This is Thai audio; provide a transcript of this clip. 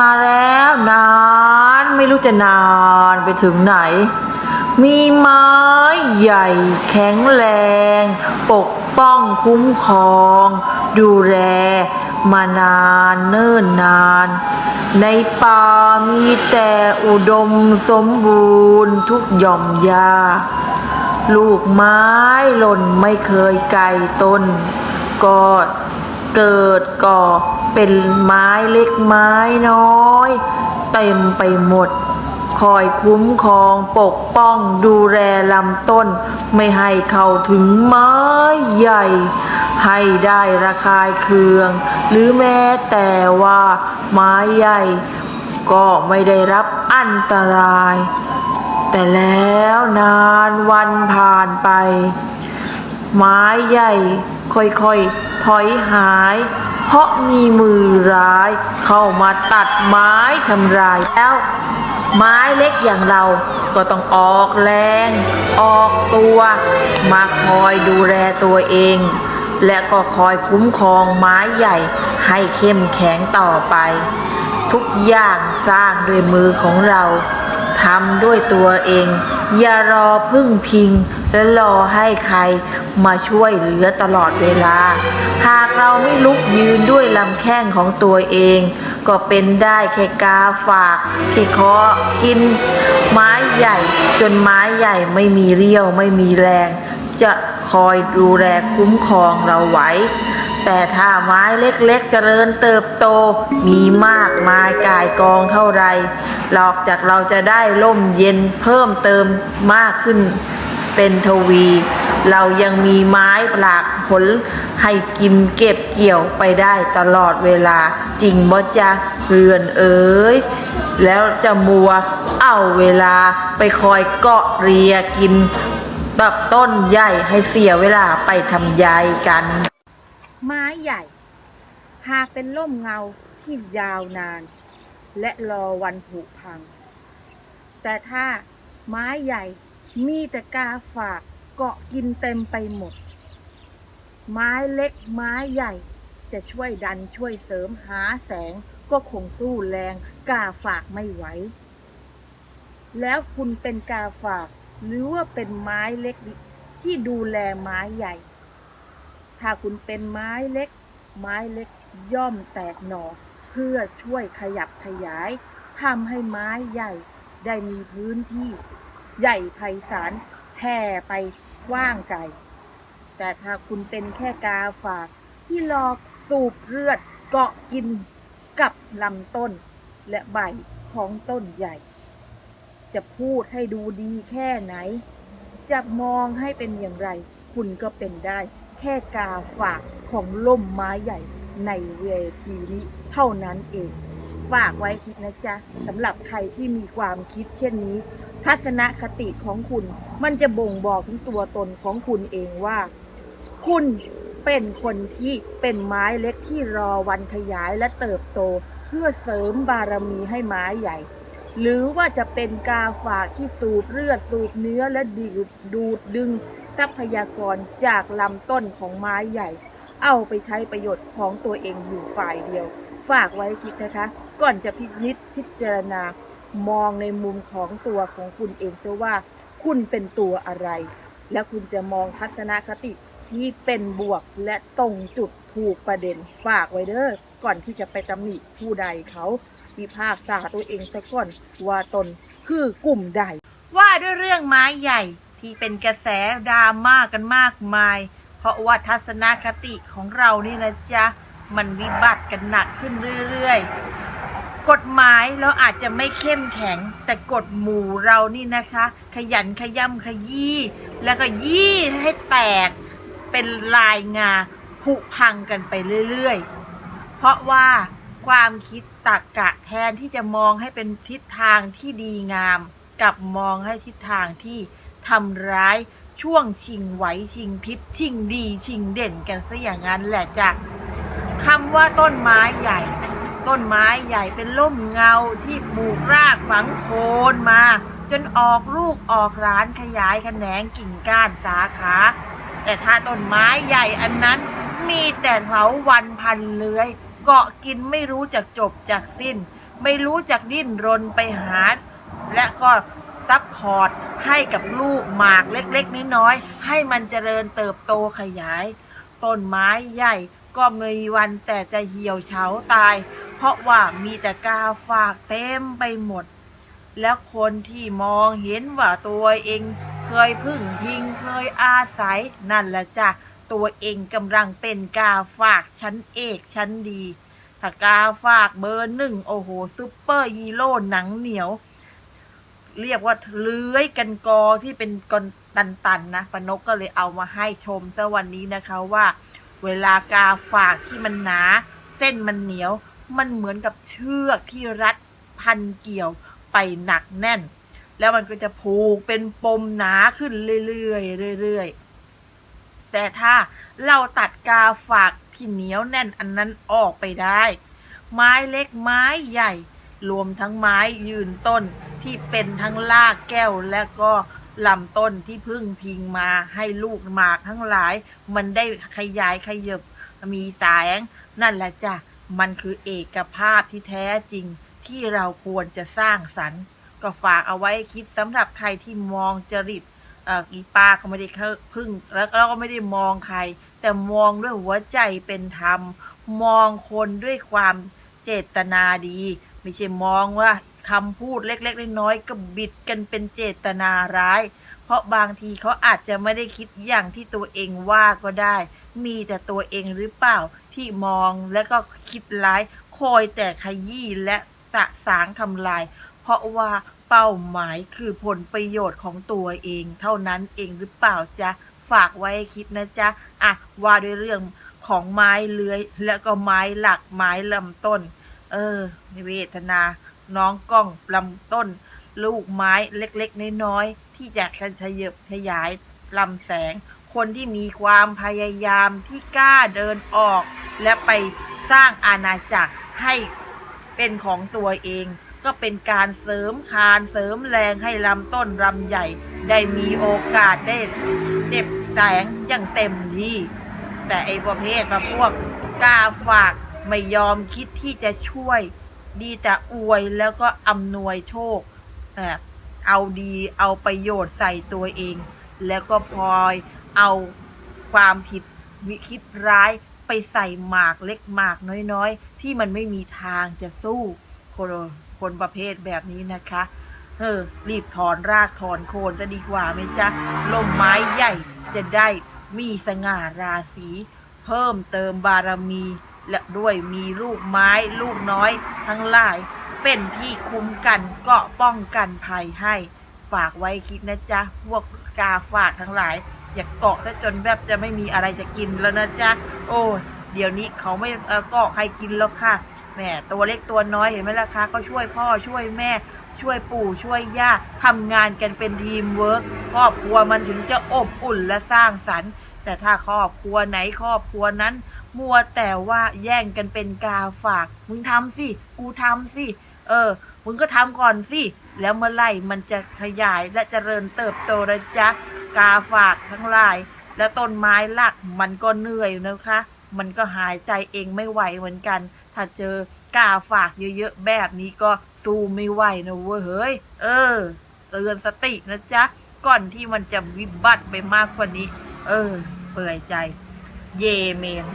มาแล้วนานไม่รู้จะนานไปถึงไหน มีไม้ใหญ่แข็งแรง ปกป้องคุ้มครอง ดูแลมานานเนิ่นนาน ในป่ามีแต่อุดมสมบูรณ์ทุกหย่อมยาลูกไม้หล่นไม่เคยไกลต้นก็เกิดก่อ เป็นไม้เล็กไม้น้อย เต็มไปหมด คอยคุ้มครองปกป้องดูแลลำต้น ไม่ให้เข้าถึงไม้ใหญ่ ให้ได้ระคายเคือง หรือแม้แต่ว่าไม้ใหญ่ ก็ไม่ได้รับอันตราย แต่แล้วนานวันผ่านไป ไม้ใหญ่ค่อยๆถอยหาย ราะมีมือร้าย เข้ามาตัดไม้ทำลายแล้ว ไม้เล็กอย่างเราก็ต้องออกแรง ออกตัว มาคอยดูแลตัวเอง และก็คอยคุ้มครองไม้ใหญ่ให้เข้มแข็งต่อไป ทุกอย่างสร้างด้วยมือของเรา ทำด้วยตัวเอง อย่ารอพึ่งพิง และรอให้ใครมาช่วยเหลือตลอดเวลา หากเราไม่ลุกยืนด้วยลำแข้งของตัวเอง ก็เป็นได้แค่กาฝากแค่เคาะกิน ไม้ใหญ่ จนไม้ใหญ่ไม่มีเรี่ยวไม่มีแรง จะคอยดูแลคุ้มครองเราไว้ แต่ถ้าไม้เล็กๆเจริญเติบโต มีมากมายกายกองเท่าไรหลอกจากเราจะได้ร่มเย็นเพิ่มเติมมากขึ้นเป็นทวี เรายังมีไม้หลากผลให้กินเก็บเกี่ยวไปได้ตลอดเวลาจริงบ่จะเรือนเอ๋ยแล้วจะมัวเอาเวลาไปคอยเกาะเรียกินแบบต้นใหญ่ให้เสียเวลาไปทำยายกัน ไม้ใหญ่ หากเป็นร่มเงาที่ยาวนาน และรอวันผุพัง แต่ถ้าไม้ใหญ่มีแต่กาฝากเกาะกินเต็มไปหมด ไม้เล็กไม้ใหญ่จะช่วยดันช่วยเสริมหาแสงก็คงสู้แรงกาฝากไม่ไหว แล้วคุณเป็นกาฝากหรือว่าเป็นไม้เล็กที่ดูแลไม้ใหญ่ ถ้าคุณเป็นไม้เล็ก ไม้เล็กย่อมแตกหน่อ เพื่อช่วยขยับขยายทำให้ไม้ใหญ่ได้มีพื้นที่ใหญ่ไพศาลแผ่ไปกว้างไกล แต่ถ้าคุณเป็นแค่กาฝากที่รอสูบเลือดเกาะกินกับลำต้นและใบของต้นใหญ่ จะพูดให้ดูดีแค่ไหน จะมองให้เป็นอย่างไร คุณก็เป็นได้ ค่กาฝากของล่มไม้ใหญ่ในเวทีนี้เท่านั้นเอง ฝากไว้คิดนะจ๊ะสำหรับใครที่มีความคิดเช่นนี้ ทัศนคติของคุณ มันจะบ่งบอกถึงตัวตนของคุณเองว่า คุณเป็นคนที่เป็นไม้เล็กที่รอวันขยายและเติบโต เพื่อเสริมบารมีให้ไม้ใหญ่ หรือว่าจะเป็นกาฝากที่สูบเลือดสูบเนื้อและดูดดูดดึง ทรัพยากรจากลำต้นของไม้ใหญ่ เอาไปใช้ประโยชน์ของตัวเองอยู่ฝ่ายเดียว ฝากไว้คิดนะคะ ก่อนจะพินิจพิจารณามองในมุมของตัวของคุณเองเสียว่าคุณเป็นตัวอะไร และคุณจะมองทัศนคติที่เป็นบวกและตรงจุดถูกประเด็นฝากไว้เด้อก่อนที่จะไปตำหนิผู้ใดเขาวิพากษาตัวเองซะก่อนว่าตนคือกลุ่มใด ว่าด้วยเรื่องไม้ใหญ่ ที่เป็นกระแสดราม่ากันมากมาย เพราะว่าทัศนคติของเรานี่นะจ๊ะ มันวิบัติกันหนักขึ้นเรื่อยๆ กฎหมายเราอาจจะไม่เข้มแข็ง แต่กฎหมู่เรานี่นะคะ ขยันขย่ำขยี้แล้วก็ยี่ให้แตกเป็นลายงาผุพังกันไปเรื่อยๆ เพราะว่าความคิดตรกกะแทนที่จะมองให้เป็นทิศทางที่ดีงาม กับมองให้ทิศทางที่ ทำร้ายช่วงชิงไหวชิงพริบชิงดีชิงเด่นกันซะอย่างนั้นแหละจ้ะคำว่าต้นไม้ใหญ่ ต้นไม้ใหญ่เป็นร่มเงาที่ปลูกรากฝังโคนมา จนออกลูกออกร้านขยายแขนงกิ่งก้านสาขา แต่ถ้าต้นไม้ใหญ่อันนั้นมีแต่เถาวันพันเลื้อย เกาะกินไม่รู้จักจบจากสิ้น ไม่รู้จักดิ้นรนไปหา และก็ซัพพอร์ต ให้กับลูกหมากเล็กๆน้อยๆให้มันเจริญเติบโตขยาย ต้นไม้ใหญ่ก็มีวันแต่จะเหี่ยวเฉาตาย เพราะว่ามีแต่กาฝากเต็มไปหมด แล้วคนที่มองเห็นว่าตัวเองเคยพึ่งพิงเคยอาศัย นั่นแหละจ้ะตัวเองกำลังเป็นกาฝากชั้นเอกชั้นดีถ้ากาฝากเบอร์หนึ่งโอ้โหซุปเปอร์ฮีโร่หนังเหนียว เรียกว่าเลื้อยกันกอที่เป็นกอนตันๆนะปนกก็เลยเอามาให้ชมซะวันนี้นะคะว่า เวลากาฝากที่มันหนา เส้นมันเหนียว มันเหมือนกับเชือกที่รัดพันเกี่ยวไปหนักแน่น แล้วมันก็จะผูกเป็นปมหนาขึ้นเรื่อยๆเรื่อยๆแต่ถ้าเราตัดกาฝากที่เหนียวแน่นอันนั้นออกไปได้ ไม้เล็กไม้ใหญ่ รวมทั้งไม้ยืนต้น ที่เป็นทั้งรากแก้วและก็ลำต้นที่พึ่งพิงมาให้ลูกหมากทั้งหลาย มันได้ขยายขยบมีแสงนั่นแหละจ้ะมันคือเอกภาพที่แท้จริงที่เราควรจะสร้างสรรค์ ก็ฝากเอาไว้คิดสำหรับใครที่มองจริตอีปาก็ไม่ได้เพึ่งแล้วเราก็ไม่ได้มองใคร แต่มองด้วยหัวใจเป็นธรรม มองคนด้วยความเจตนาดี ไม่ใช่มองว่า คำพูดเล็กๆน้อยๆก็บิดกันเป็นเจตนาร้าย เพราะบางทีเขาอาจจะไม่ได้คิดอย่างที่ตัวเองว่าก็ได้ มีแต่ตัวเองหรือเปล่าที่มองแล้วก็คิดร้าย คอยแต่ขยี้และสะสางทำลาย เพราะว่าเป้าหมายคือผลประโยชน์ของตัวเอง เท่านั้นเองหรือเปล่าจ๊ะ ฝากไว้คิดนะจ๊ะ อะ ว่าด้วยเรื่องของไม้เลื้อย แล้วก็ไม้หลักไม้ลำต้น เออเวทนา น้องกล้องลำต้น ลูกไม้เล็กๆ น้อยๆ ที่จะขยบขยายลำแสง คนที่มีความพยายามที่กล้าเดินออก และไปสร้างอาณาจักรให้เป็นของตัวเอง ก็เป็นการเสริมคานเสริมแรงให้ลำต้นลำใหญ่ ได้มีโอกาสได้เจ็บแสงอย่างเต็มที่แต่ไอ้ประเภทมาพวกกล้าฝากไม่ยอมคิดที่จะช่วย ดีแต่อวยแล้วก็อำนวยโชคเอ่อเอาดีเอาประโยชน์ใส่ตัวเอง แล้วก็พลอยเอาความผิดวิคิดร้ายไปใส่หมากเล็กหมากน้อยๆ ที่มันไม่มีทางจะสู้คนคนประเภทแบบนี้นะคะเออรีบถอนรากถอนโคนจะดีกว่าไหมจ๊ะลมไม้ใหญ่จะได้มีสง่าราศี เพิ่มเติมบารมี และด้วยมีลูกไม้ลูกน้อยทั้งหลาย เป็นที่คุ้มกันเกาะป้องกันภัยให้ ฝากไว้คิดนะจ๊ะ พวกกาฝากทั้งหลาย อย่าเกาะซะจนแบบจะไม่มีอะไรจะกินแล้วนะจ๊ะ โอ้เดี๋ยวนี้เขาไม่เอ่อเกาะใครกินแล้วค่ะแหมตัวเล็กตัวน้อยเห็นไหมล่ะคะก็ช่วยพ่อช่วยแม่ช่วยปู่ช่วยย่าทำงานกันเป็นทีมเวิร์กครอบครัวมันถึงจะอบอุ่นและสร้างสรรค์ แต่ถ้าครอบครัวไหนครอบครัวนั้น มัวแต่ว่าแย่งกันเป็นกาฝาก มึงทำสิ กูทำสิ เออ มึงก็ทำก่อนสิ แล้วเมื่อไหร่มันจะขยายและเจริญเติบโตนะจ๊ะ กาฝากทั้งหลาย และต้นไม้หลักมันก็เหนื่อยนะคะ มันก็หายใจเองไม่ไหวเหมือนกัน ถ้าเจอกาฝากเยอะๆแบบนี้ก็สู้ไม่ไหวนะเว้ยเฮ้ย เออ เตือนสตินะจ๊ะ ก่อนที่มันจะวิบัติไปมากกว่านี้ เออ เปื่อยใจ เยเมน